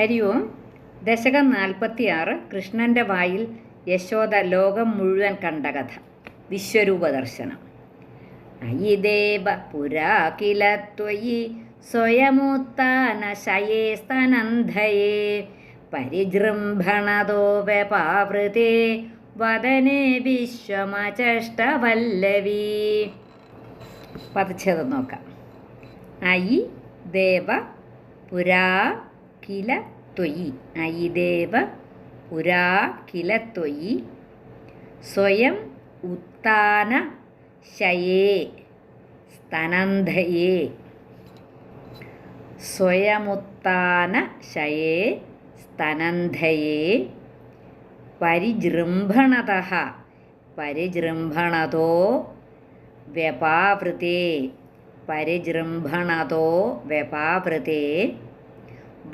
ഹരി ഓം ദശകം നാൽപ്പത്തിയാറ് കൃഷ്ണന്റെ വായിൽ യശോദ ലോകം മുഴുവൻ കണ്ട കഥ വിശ്വരൂപ ദർശനം അയി ദേവ പുരാ കില ത്വയി സ്വയമുത്താന ശയേ സ്തനന്ധയേ പരിജൃംഭണതോ വ്യപാവൃതേ വദനേ വിശ്വമചഷ്ടവല്ലവി. പതിച്ചത് നോക്കാം. അയി ദേവ പുരാ കില ത്വയി അയിദേവ പുരാ കില ത്വയി സ്വയം ഉത്താന ശയേ സ്തനന്ധയേ. സ്വയമുത്താന ശയേ സ്തനന്ധയേ. പരിജൃംഭണത. പരിജൃംഭണതോ വ്യപാവൃതേ. പരിജൃംഭണതോ വ്യപാവൃതേ.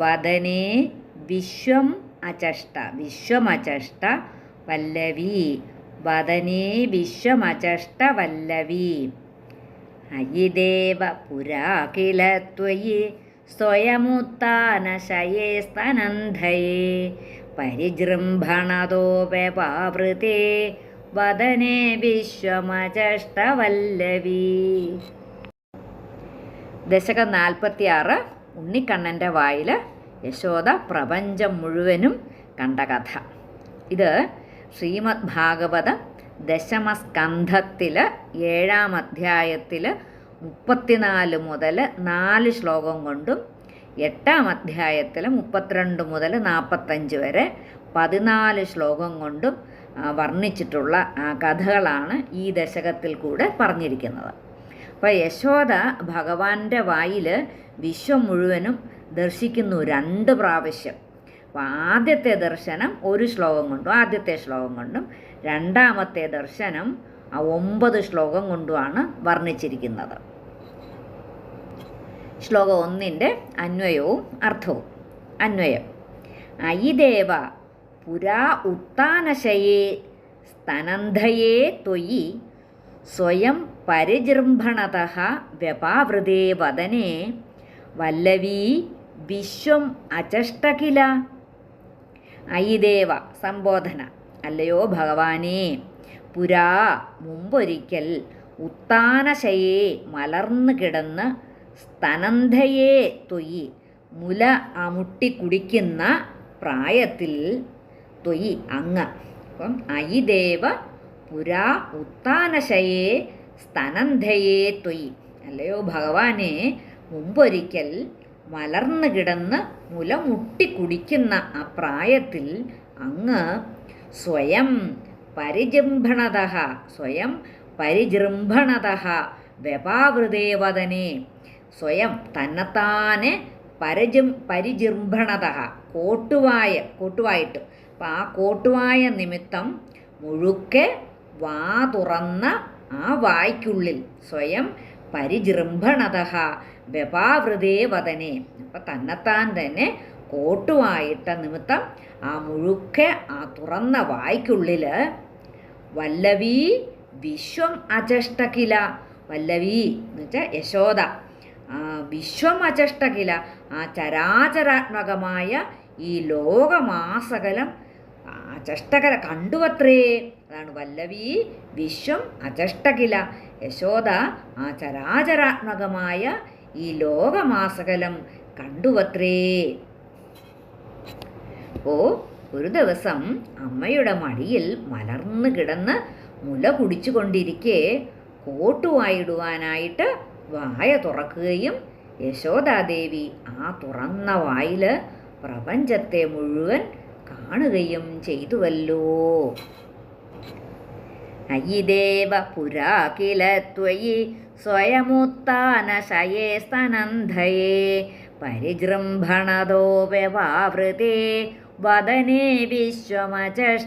വദനേ വിശ്വം അചഷ്ട വിശ്വമചഷ്ട വല്ലവി. വദനേ വിശ്വമചഷ്ട വല്ലവി. അയിദേവ പുരാ കില ത്വയി സ്വയമുത്താനശയേ സ്തനന്ധയേ. പരിജൃംഭണതോ വ്യപാവൃതേ വദനേ വിശ്വമചഷ്ട വല്ലവി. ദശകം നാൽപ്പത്തിയാറ്. ഉണ്ണിക്കണ്ണന്റെ വായിൽ യശോദ പ്രപഞ്ചം മുഴുവനും കണ്ട കഥ. ഇത് ശ്രീമദ് ഭാഗവതം ദശമസ്കന്ധത്തിൽ ഏഴാം അധ്യായത്തിൽ മുപ്പത്തിനാല് മുതൽ നാല് ശ്ലോകം കൊണ്ടും എട്ടാം അധ്യായത്തിൽ മുപ്പത്തിരണ്ട് മുതൽ നാൽപ്പത്തഞ്ച് വരെ പതിനാല് ശ്ലോകം കൊണ്ടും വർണിച്ചിട്ടുള്ള കഥകളാണ് ഈ ദശകത്തിൽ കൂടെ പറഞ്ഞിരിക്കുന്നത്. അപ്പോൾ യശോദ ഭഗവാന്റെ വായിൽ വിശ്വം മുഴുവനും ദർശിക്കുന്നു രണ്ട് പ്രാവശ്യം. അപ്പോൾ ആദ്യത്തെ ദർശനം ഒരു ശ്ലോകം കൊണ്ടും ആദ്യത്തെ ശ്ലോകം കൊണ്ടും രണ്ടാമത്തെ ദർശനം ആ ഒമ്പത് ശ്ലോകം കൊണ്ടുമാണ് വർണിച്ചിരിക്കുന്നത്. ശ്ലോകം ഒന്നിന്റെ അന്വയവും അർത്ഥവും. അന്വയം. അയിദേവ പുരാ ഉത്താനശയേ സ്തനന്ധയേ ത്വയി സ്വയം പരിജൃംഭണത വ്യപാവൃതേ വദനെ. വല്ലവീ വിശ്വം അചഷ്ടകില ഐദേവ സംബോധന. അല്ലയോ ഭഗവാനെ പുരാ മുമ്പൊരിക്കൽ ഉത്താനശയെ മലർന്നു കിടന്ന് സ്തനന്ധയെ തൊയി. മുല അമുട്ടി കുടിക്കുന്ന പ്രായത്തിൽ തൊയി അങ്ങ്. അപ്പം അയിദേവ പുരാ ഉത്താനശയേ സ്തനന്ധയെ തൊയി അല്ലയോ ഭഗവാനെ മുമ്പൊരിക്കൽ മലർന്നു കിടന്ന് മുലമുട്ടി കുടിക്കുന്ന ആ പ്രായത്തിൽ അങ്ങ് സ്വയം പരിജൃംഭണത സ്വയം പരിജൃംഭണത വ്യപാവൃതേവദനെ സ്വയം തന്നെത്താനെ പരജം പരിജൃംഭണത കോട്ടുവായ കോട്ടുവായിട്ട്. അപ്പം ആ കോട്ടുവായ നിമിത്തം മുഴുക്കെ വാ തുറന്ന ആ വായ്ക്കുള്ളിൽ സ്വയം പരിജൃംഭണത വ്യപാവൃതേ വദനെ അപ്പം തന്നെത്താൻ തന്നെ കോട്ടുവായിട്ട നിമിത്തം ആ മുഴുക്കെ ആ തുറന്ന വായ്ക്കുള്ളിൽ വല്ലവി വിശ്വം അചഷ്ടകില വല്ലവി എന്ന് വെച്ചാൽ യശോദ. വിശ്വം അചഷ്ടകില ആ ചരാചരാത്മകമായ ഈ ലോകമാസകലം അചഷ്ടകല കണ്ടുവത്രേ അതാണ് വല്ലവി വിശ്വം അചഷ്ടകില. യശോദ ആ ചരാചരാത്മകമായ ഈ ലോകമാസകലം കണ്ടുവത്രേ ഓ ഒരു ദിവസം അമ്മയുടെ മടിയിൽ മലർന്നു കിടന്ന് മുല കുടിച്ചുകൊണ്ടിരിക്കെ കോട്ടുവായിടുവാനായിട്ട് വായ തുറക്കുകയും യശോദാദേവി ആ തുറന്ന വായിൽ പ്രപഞ്ചത്തെ മുഴുവൻ കാണുകയും ചെയ്തുവല്ലോ. അയിദേവ പുരാ കില ത്വയി സ്വയമുത്താനശയേ സ്തനന്ധയേ പരിജൃംഭണതോ വ്യവാവൃതേ. വദനേ വിശ്വമചഷ്ടവല്ലവീ